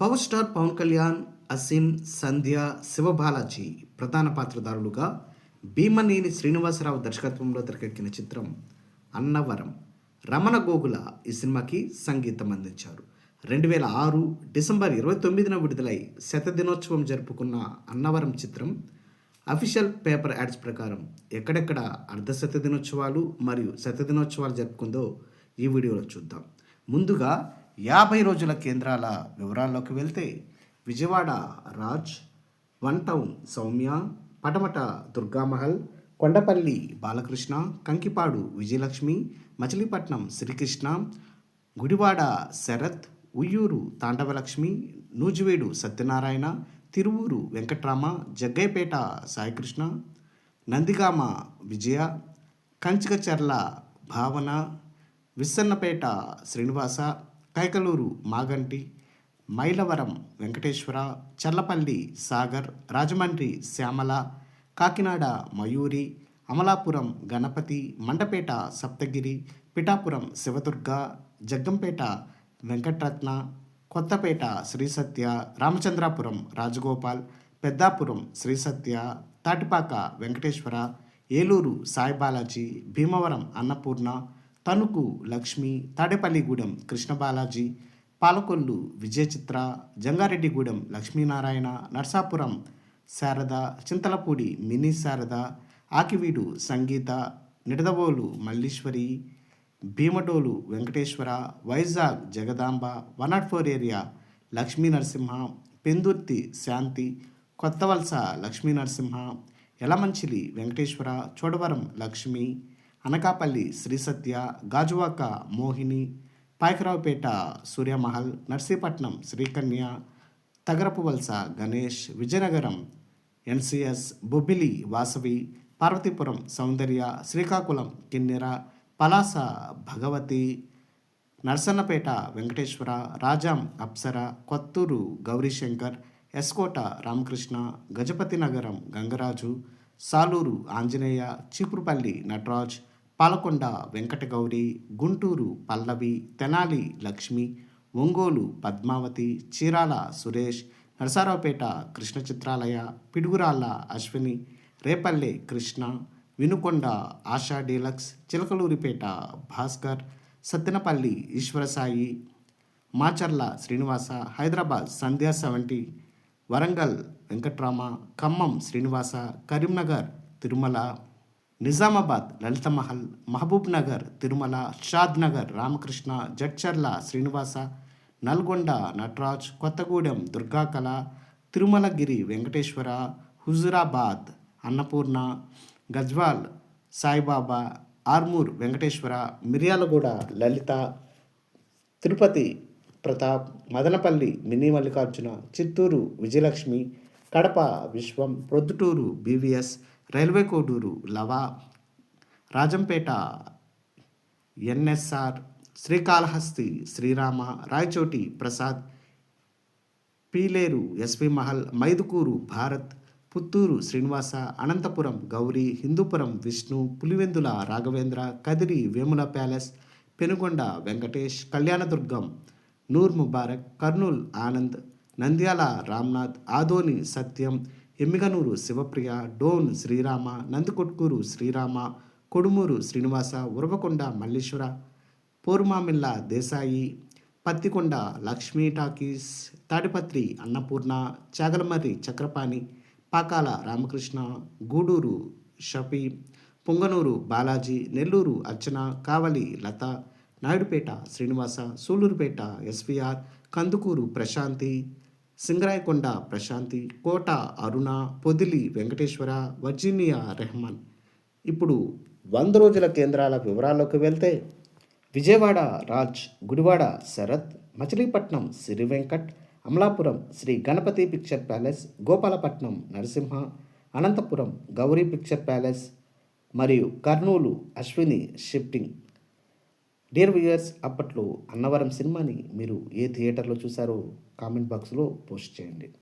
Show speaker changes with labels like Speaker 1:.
Speaker 1: Power star Pawan Kalyan Asin Sandhya Siva Balaji ప్రధాన పాత్రధారులుగా భీమనేని శ్రీనివాసరావు దర్శకత్వంలో తెరకెక్కిన చిత్రం అన్నవరం. రమణ గోగుల ఈ సినిమాకి సంగీతం అందించారు. రెండు వేల ఆరు డిసెంబర్ ఇరవై తొమ్మిదిన విడుదలై శత దినోత్సవం జరుపుకున్న అన్నవరం చిత్రం అఫీషియల్ పేపర్ యాడ్స్ ప్రకారం ఎక్కడెక్కడ అర్ధశత దినోత్సవాలు మరియు శత దినోత్సవాలు జరుపుకుందో ఈ వీడియోలో చూద్దాం. ముందుగా యాభై రోజుల కేంద్రాల వివరాల్లోకి వెళ్తే Vijayawada Raj one town Sowmya Patamata Durga Mahal Kondapalli Balakrishna Kankipadu Vijayalakshmi Machilipatnam Srikrishna Gudivada Sarath Vuyyuru Tandavalakshmi Nuzvid Satyanarayana Tiruvuru Venkatrama Jaggayyapeta Saikrishna Nandigama Vijaya Kanchikacherla Bhavana Vissannapeta Srinivasa Kaikaluru Maganti Mylavaram Venkateswara Challapalli Sagar Rajahmundry Syamala Kakinada Mayuri Amalapuram Ganapathi Mandapeta Saptagiri Pithapuram Sivadurga Jaggampeta Venkataratna Kothapeta Sri Satya Ramachandrapuram Rajagopal Peddapuram Sri Satya Tatipaka Venkateswara Eluru Saibalaji Bhimavaram Annapurna Tanuku Lakshmi Tadepalligudem Krishna Balaji Palakollu Vijaya Chitra Jangareddygudem Lakshminarayana Narsapuram Sarada Chintalapudi mini Sarada Akividu Sangeetha Nidadavole Malleswari Bhimadolu Venkateswara Vizag Jagadamba one not four area Lakshmi Narasimha Pendurthi Shanthi Kothavalasa Lakshmi Narasimha Yelamanchili Venkateswara Chodavaram Lakshmi Anakapalli Sri Satya Gajuwaka Mohini Payakaraopeta Suryamahal Narsipatnam Srikanya Tagarapu Valasa Ganesh Vizianagaram NCS Bobbili Vasavi Parvathipuram Soundarya Srikakulam Kinnera Palasa Bhagavathi Narasannapeta Venkateswara Rajam Apsara Kotturu Gauri Shankar Eskota Ramakrishna Gajapathinagaram Gangaraju Saluru Anjaneya Cheepurupalli Nataraj Palakonda Venkatagowri Guntur Pallavi Tenali Lakshmi Ongole Padmavathi Chirala Suresh Narasaraopet Krishna Chitralaya Piduguralla Ashwini Repalle Krishna Vinukonda Asha deluxe Chilakaluripet Bhaskar Sattenapalli Eswarasai Macherla Srinivasa Hyderabad Sandhya seventy Warangal Venkatrama Khammam Srinivasa Karimnagar Tirumala Nizamabad Lalithamahal Mahabubnagar Tirumala Shadnagar Ramakrishna Jadcherla Srinivasa Nalgonda Nataraj Kothagudem Durgakala Tirumalagiri Venkateswara Huzurabad Annapurna Gajwel Saibaba Armoor Venkateswara Miryalaguda Lalitha Tirupati Pratap Madanapalle mini Mallikarjuna Chittoor Vijayalakshmi Kadapa Viswam Proddatur BVS railway Koduru Lava Rajampet NSR Srikalahasti Srirama Rayachoti Prasad Pileru SV Mahal Mydukur Bharat Puttur Srinivasa Anantapur Gowri Hindupur Vishnu Pulivendula Raghavendra Kadiri Vemula palace Penukonda Venkatesh Kalyandurg Noor Mubarak Kurnool Anand Nandyal Ramnath Adoni Satyam Emmiganur Sivapriya Dhone Srirama Nandikotkur Srirama Kodumur Srinivasa Uravakonda Malleswara Porumamilla Desai Pattikonda Lakshmi talkies Tadipatri Annapurna Chagalamarri Chakrapani Pakala Ramakrishna Gudur Shafi Punganur Balaji Nellore Archana Kavali Latha Naidupeta Srinivasa Sullurpeta SVR Kandukur Prasanthi Singarayakonda Prasanthi Kota Aruna Podili Venkateswara Virginia Rehman. ఇప్పుడు వంద రోజుల కేంద్రాల వివరాల్లోకి వెళ్తే Vijayawada Raj Gudivada Sarath Machilipatnam Siri Venkat Amalapuram Sri Ganapathi picture palace Gopalapatnam Narasimha Anantapur Gowri picture palace మరియు Kurnool Ashwini shifting. Dear viewers అప్పట్లో అన్నవరం సినిమాని మీరు ఏ థియేటర్లో చూసారో కామెంట్ బాక్స్లో పోస్ట్ చేయండి.